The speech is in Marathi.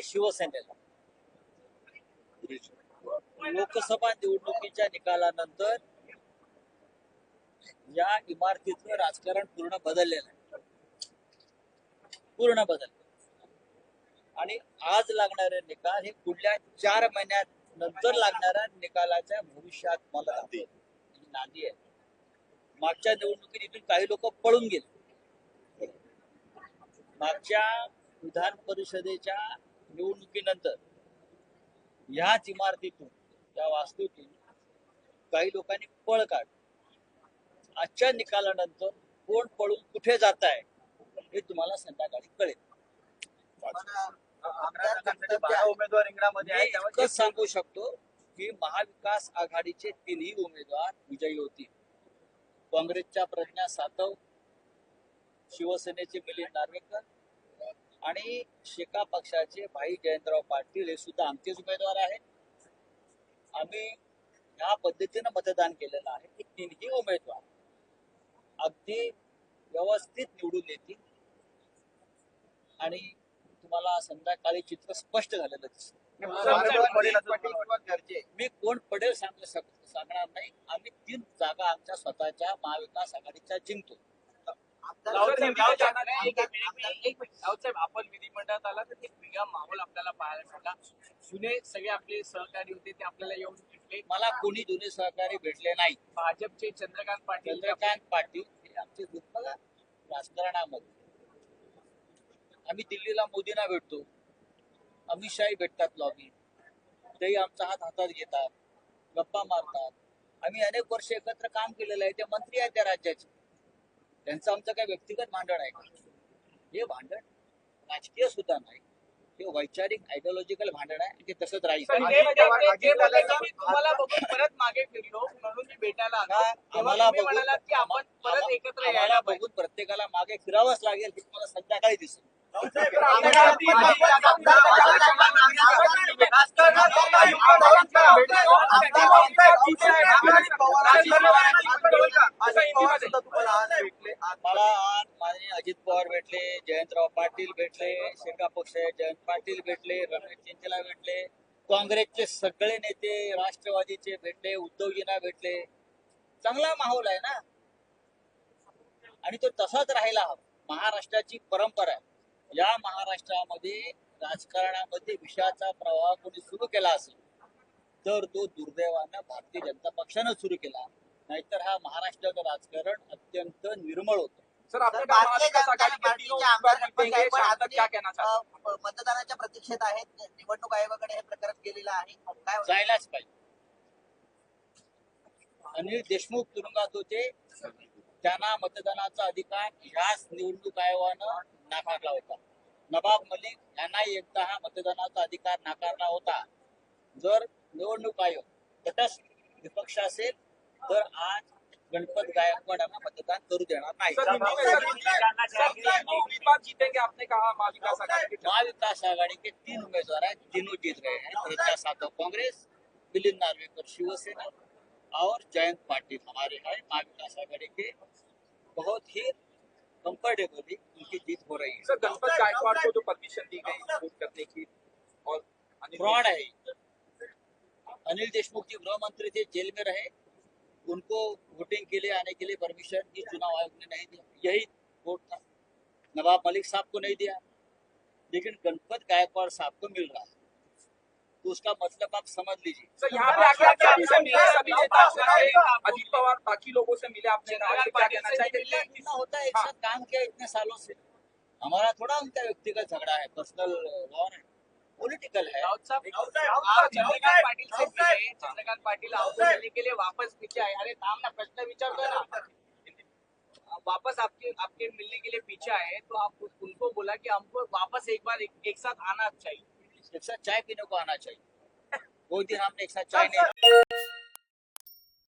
ते शिवसेनेला. लोकसभा निवडणुकीच्या निकालानंतर या इमारतीतलं राजकारण पूर्ण बदललेलं आहे. पूर्ण बदल आणि आज लागणारे निकाल हे पुढल्या चार महिन्यात नंतर लागणाऱ्या निकालाच्या भविष्यात मला नादी आहे. मागच्या निवडणुकीत इथून काही लोक पळून गेले. मागच्या विधान परिषदेच्या निवडणुकीनंतर ह्याच इमारतीतून त्या वास्तूतून काही लोकांनी पळ काढ आजच्या निकालानंतर कोण पळून कुठे जात आहे हे तुम्हाला संध्याकाळी कळेल. उमेदवार रिंगणामध्ये सांगू शकतो की महाविकास आघाडीचे तिन्ही उमेदवार विजयी होतील. काँग्रेसच्या प्रज्ञा सातव शिवसेनेचे मिलिंद नार्वेकर आणि शेका पक्षाचे भाई जयंतराव पाटील हे सुद्धा आमचेच उमेदवार आहेत. आम्ही या पद्धतीनं मतदान केलेलं आहे की तिन्ही उमेदवार अगदी व्यवस्थित निवडून येतील. आणि तुम्हाला संध्याकाळी चित्र स्पष्ट झालेलं दिसत. मी कोण पडेल सांगू शकत सांगणार नाही. आम्ही तीन जागा आमच्या स्वतःच्या महाविकास आघाडीच्या जिंकतो. आपण विधिमंडळात आला तर एक वेगळा माहोल आपल्याला पाहायला मिळाला. जुने सगळे आपले सहकारी होते ते आपल्याला येऊन भेटले. मला कोणी दोन्ही सहकारी भेटले नाही. भाजपचे चंद्रकांत पाटील. चंद्रकांत पाटील हे आमचे दुर्बल राजकारणामध्ये. आम्ही दिल्लीला मोदींना भेटतो. अमित शाही भेटतात लॉबी तेही आमचा हात हातात घेतात. गप्पा मारतात. आम्ही अनेक वर्ष एकत्र काम केलेलं आहे. ते मंत्री आहेत त्या राज्याचे. त्यांचं आमचं काही व्यक्तिगत भांडण आहे का हे भांडण राजकीय सुद्धा नाही हे वैचारिक आयडिओलॉजिकल भांडण आहे ते तसंच राहील तुम्हाला बघून परत मागे फिरलो म्हणून मी भेटायला आलो आम्हाला की आपण परत एकत्र यायला बघून प्रत्येकाला मागे फिरावंच लागेल हे तुम्हाला संध्याकाळी दिसेल मला भेटले जयंतराव पाटील भेटले शेका पक्ष जयंत पाटील भेटले रमेश चिंचला भेटले काँग्रेसचे सगळे नेते राष्ट्रवादीचे भेटले उद्धवजींना भेटले. चांगला माहोल आहे ना? आणि तो तसाच राहायला हवा महाराष्ट्राची परंपरा आहे. या महाराष्ट्रामध्ये राजकारणामध्ये विषयाचा प्रवाह कोणी सुरू केला असेल तर तो दुर्दैवानं भारतीय जनता पक्षानं सुरू केला. नाहीतर हा महाराष्ट्राचं राजकारण अत्यंत निर्मळ होतं. सर अ, मतदानाच्या प्रतीक्षेत आहेत. निवडणूक आयोगाकडे हे प्रकरण गेलेलं आहे. काय? जायलाच पाहिजे. अनिल देशमुख तुरुंगात होते त्यांना मतदानाचा अधिकार ह्याच निवडणूक आयोगानं नाकारला होता. नवाब मलिक यांनाही एकदा हा मतदानाचा अधिकार नाकारला होता. जर निवडणूक आयोग तटस्थ विपक्ष असेल तर आज गणपत गायकवाड यांना मतदान करू देणार नाही. जीतेंगे आपने कहा महाविकास आघाड़ी के महाविकास आघाड़ी के तीन उम्मीदवार हैं तीनों जीत गए हैं. प्रज्ञा साधव कांग्रेस मिलिंद नार्वेकर शिवसेना और जयंत पाटिल हमारे हैं. महाविकास आघाड़ी के बहुत ही कंफर्टेबली उनकी जीत हो रही है. सर गणपत गायकवाड़ को जो परमिशन दी गई वोट करने की. और फ्रॉड है. अनिल देशमुख जी गृह मंत्री थे जेल में रहे. उनको वोटिंग के लिए आने के लिए परमिशन इस चुनाव आयोग ने नहीं दिया। यही वोट था। नवाब मलिक साहब को नहीं दिया। लेकिन गणपत गायकवाड़ साहब को मिल रहा है। तो उसका मतलब आप समझ लीजिए। सर यहाँ पे आकर के आपसे मिले सभी नेता अजित पवार बाकी लोगों से मिले आपने इतना होता है एक साथ काम किया इतने सालों से। हमारा थोड़ा उनका व्यक्तिगत झगड़ा है पर्सनल वॉर है। पॉलिटिकल है। चंद्रकांत पाटिल मिलने के लिए वापस पीछे आए अरे थाम ना प्रश्न विचारतो ना. वापस आपके आपके मिलने के लिए पीछे आए तो आप उनको बोला कि हमको वापस एक बार एक, एक साथ आना चाहिए. एक साथ चाय पीने को आना चाहिए। कोई दिन हमने एक साथ चाय नहीं